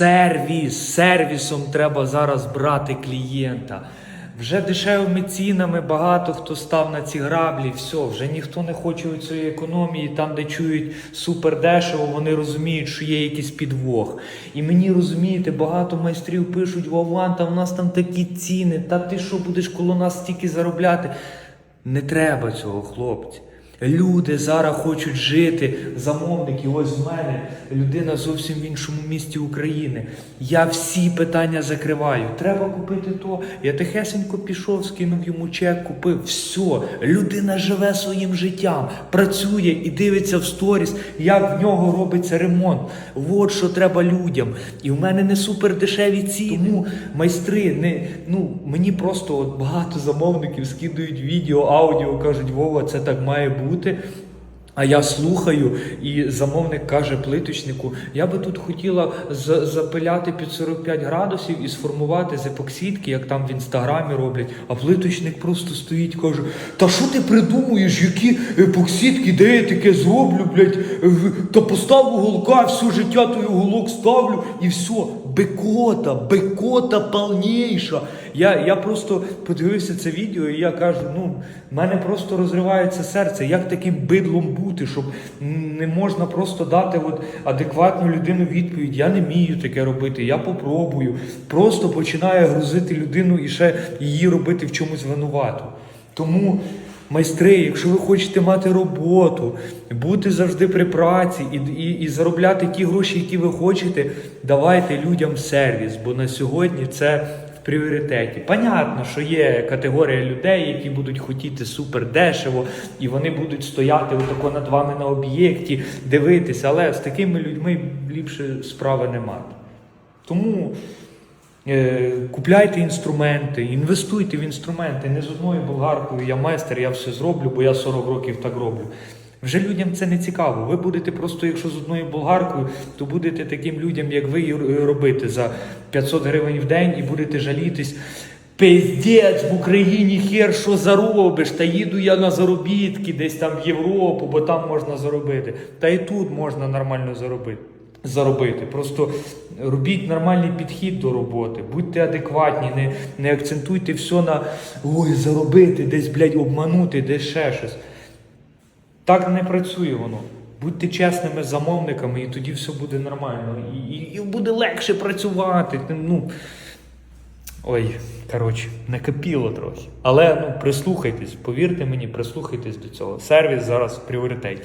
Сервіс, сервісом треба зараз брати клієнта. Вже дешевими цінами багато хто став на ці граблі, все, вже ніхто не хоче цієї економії, там, де чують супер дешево, вони розуміють, що є якийсь підвох. І мені розумієте, багато майстрів пишуть: Вован, та в нас там такі ціни, та ти що будеш коло нас стільки заробляти? Не треба цього, хлопці. Люди зараз хочуть жити, замовники, ось в мене людина зовсім в іншому місті України. Я всі питання закриваю. Треба купити то. Я тихесенько пішов, скинув йому чек, купив. Все. Людина живе своїм життям, працює і дивиться в сторіс, як в нього робиться ремонт. От що треба людям. І в мене не супер дешеві ціни. Тому майстри, не, ну, мені просто от багато замовників скидують відео, аудіо, кажуть, Вова, це так має бути. А я слухаю, і замовник каже плиточнику: я би тут хотіла запиляти під 45 градусів і сформувати з епоксидки, як там в інстаграмі роблять. А плиточник просто стоїть, каже: Та що ти придумуєш, які епоксидки, де я таке зроблю, блядь, та поставлю голка, все життя той уголок ставлю і все. Бекота, бекота повніша. Я, я просто подивився це відео, і я кажу: ну, в мене просто розривається серце. Як таким бидлом бути, щоб не можна просто дати от адекватну людину відповідь. Я не вмію таке робити, я попробую. Просто починає грузити людину і ще її робити в чомусь винувату. Тому. Майстри, якщо ви хочете мати роботу, бути завжди при праці і, і, і заробляти ті гроші, які ви хочете, давайте людям сервіс, бо на сьогодні це в пріоритеті. Понятно, що є категорія людей, які будуть хотіти супер дешево, і вони будуть стояти отако над вами на об'єкті, дивитися, але з такими людьми ліпше справи не мати. Тому. Е, Купляйте інструменти, інвестуйте в інструменти. Не з одною болгаркою, я майстер, я все зроблю, бо я 40 років так роблю. Вже людям це не цікаво. Ви будете просто, якщо з одною болгаркою, то будете таким людям, як ви, робити за 500 гривень в день і будете жалітись. Пиздець в Україні хер що заробиш, та їду я на заробітки десь там в Європу, бо там можна заробити. Та і тут можна нормально заробити заробити. Просто робіть нормальний підхід до роботи, будьте адекватні, не, не акцентуйте все на ой, заробити, десь, блядь, обманути, десь ще щось. Так не працює воно. Будьте чесними замовниками, і тоді все буде нормально. І, і, і буде легше працювати. Ну, ой, коротше, накипіло трохи. Але ну, прислухайтесь, повірте мені, прислухайтесь до цього. Сервіс зараз в пріоритеті.